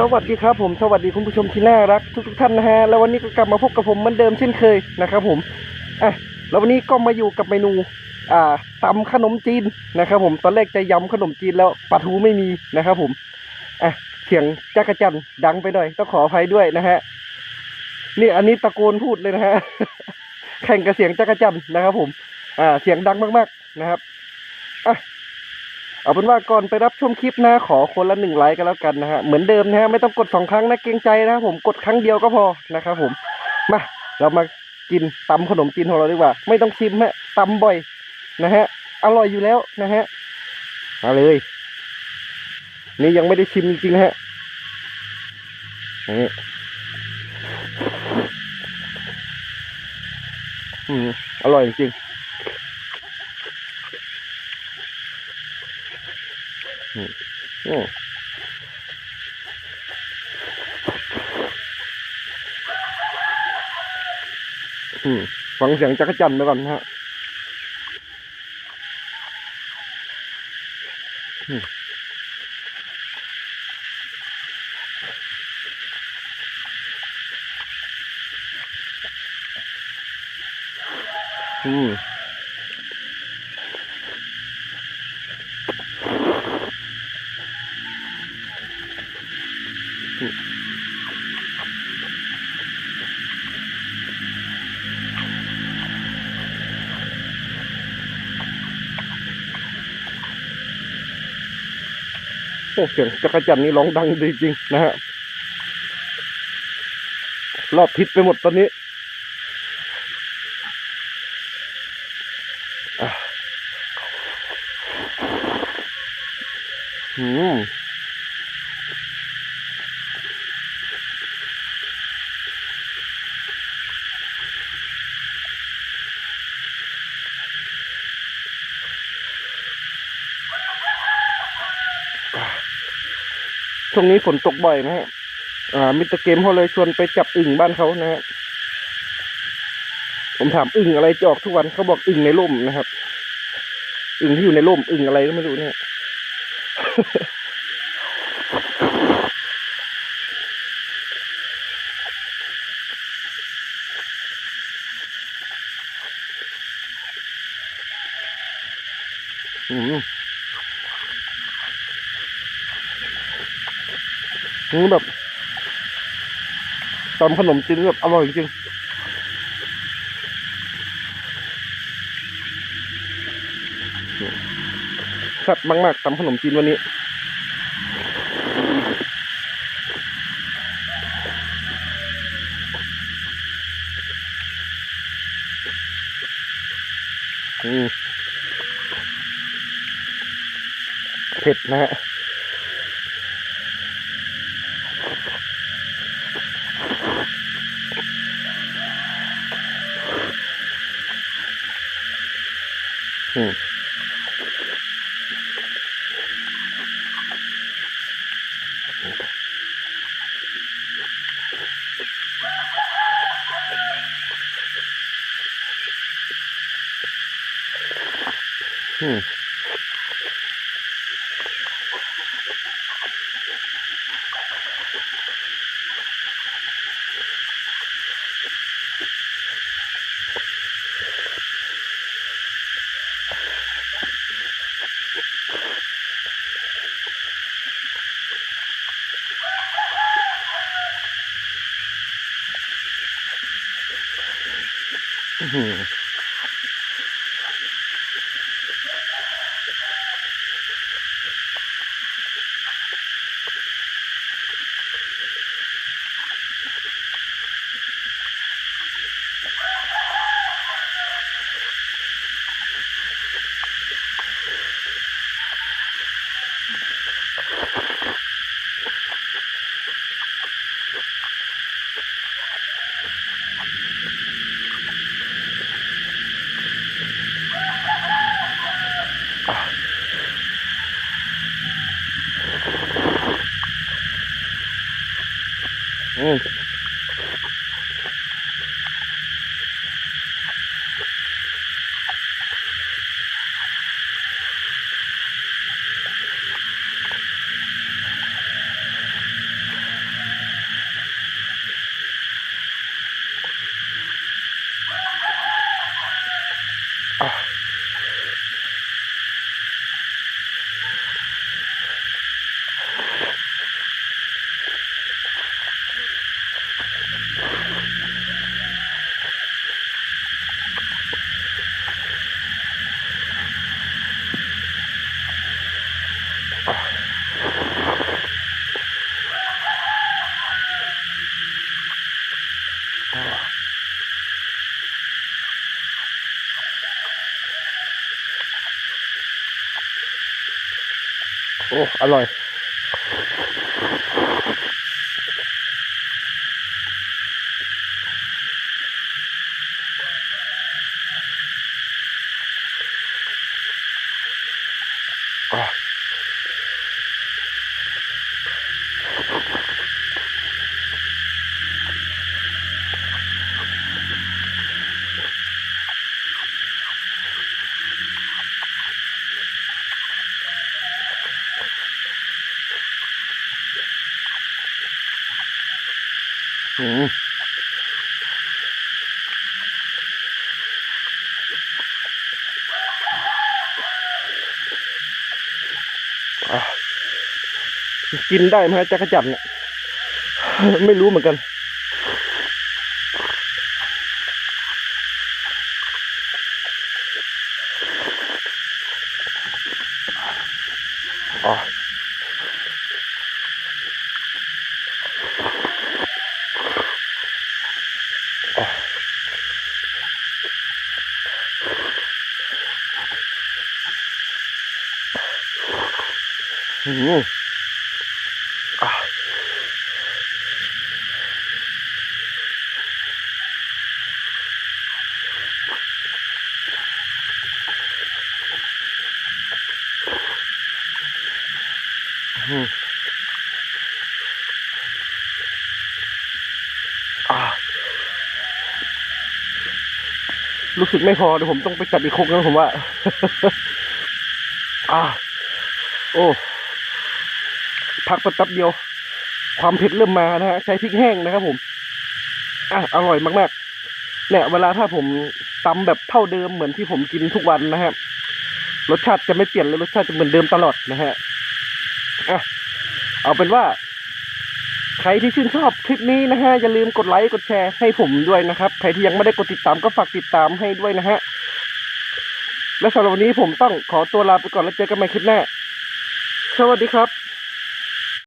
สวัสดีครับผมสวัสดีคุณผู้ชมที่น่ารักทุกทุกๆท่านนะฮะแล้ววันนี้ก็กลับมาพบกับผมเหมือนเดิมเช่นเคยนะครับผมอะแล้ววันนี้ก็มาอยู่กับเมนูอ่าตำขนมจีนนะครับผมตอนแรกจะยำขนมจีนแล้วปลาทูไม่มีนะครับผมอะเสียงจักรจันดังไปหน่อยต้องขออภัยด้วยนะฮะนี่อันนี้ตะโกนพูดเลยนะฮะแข่งกับเสียงจักรจันนะครับผมอ่าเสียงดังมากๆนะครับอะ เอาเป็นว่าก่อนไปรับชมคลิปนะขอคนละหนึ่งไลค์กันแล้วกันนะฮะเหมือนเดิมนะฮะไม่ต้องกดสองครั้งนะเกรงใจนะผมกดครั้งเดียวก็พอนะครับผมมาเรามากินตำขนมจีนของเราดีกว่า ไม่ต้องชิมฮะตำบ่อยนะฮะอร่อยอยู่แล้วนะฮะมาเลย นี่ยังไม่ได้ชิมจริงๆนะฮะนี่อืมอร่อยจริง อืมอืมฟังเสียงจักรจันทร์ไปก่อนนะฮะอืม อืมโอ้เสียงจักรจันนี่ร้องดังดีจริงนะฮะรอบทิศไปหมดตอนนี้อะอืม ช่วงนี้ฝนตกบ่อยนะฮะอ่ามิสเตอร์เกมเขาเลยชวนไปจับอึ่งบ้านเขานะฮะผมถามอึ่งอะไรจะออกทุกวันเขาบอกอึ่งในร่มนะครับ อึ่งที่อยู่ในร่มอึ่งอะไรก็ไม่รู้เนี่ยอืม อืมแบบตำขนมจีนแบบอร่อยจริงแซ่บมากๆตำขนมจีนวันนี้อืมเผ็ดนะฮะ อืม อื ม อื้อหืออืม อ้อร่อย อะอืมอะ กินได้ไหมฮะจักรจันเนี่ย ไม่รู้เหมือนกัน อ๋อ อืมอะอืมอะ รู้สึกไม่พอเดี๋ยวผมต้องไปจัดอีกครกนะผมว่า อะโอ้ พักไปแป๊บเดียว ความเผ็ดเริ่มมานะฮะใช้พริกแห้งนะครับผมอะอร่อยมากๆ เนี่ย เวลาถ้าผมตำแบบเท่าเดิมเหมือนที่ผมกินทุกวันนะฮะรสชาติจะไม่เปลี่ยนเลยรสชาติจะเหมือนเดิมตลอดนะฮะอะเอาเป็นว่า ใครที่ชื่นชอบคลิปนี้นะฮะอย่าลืมกดไลค์กดแชร์ให้ผมด้วยนะครับ ใครที่ยังไม่ได้กดติดตามก็ฝากติดตามให้ด้วยนะฮะและสำหรับวันนี้ผมต้องขอตัวลาไปก่อนแล้วเจอกันใหม่คลิปหน้า สวัสดีครับ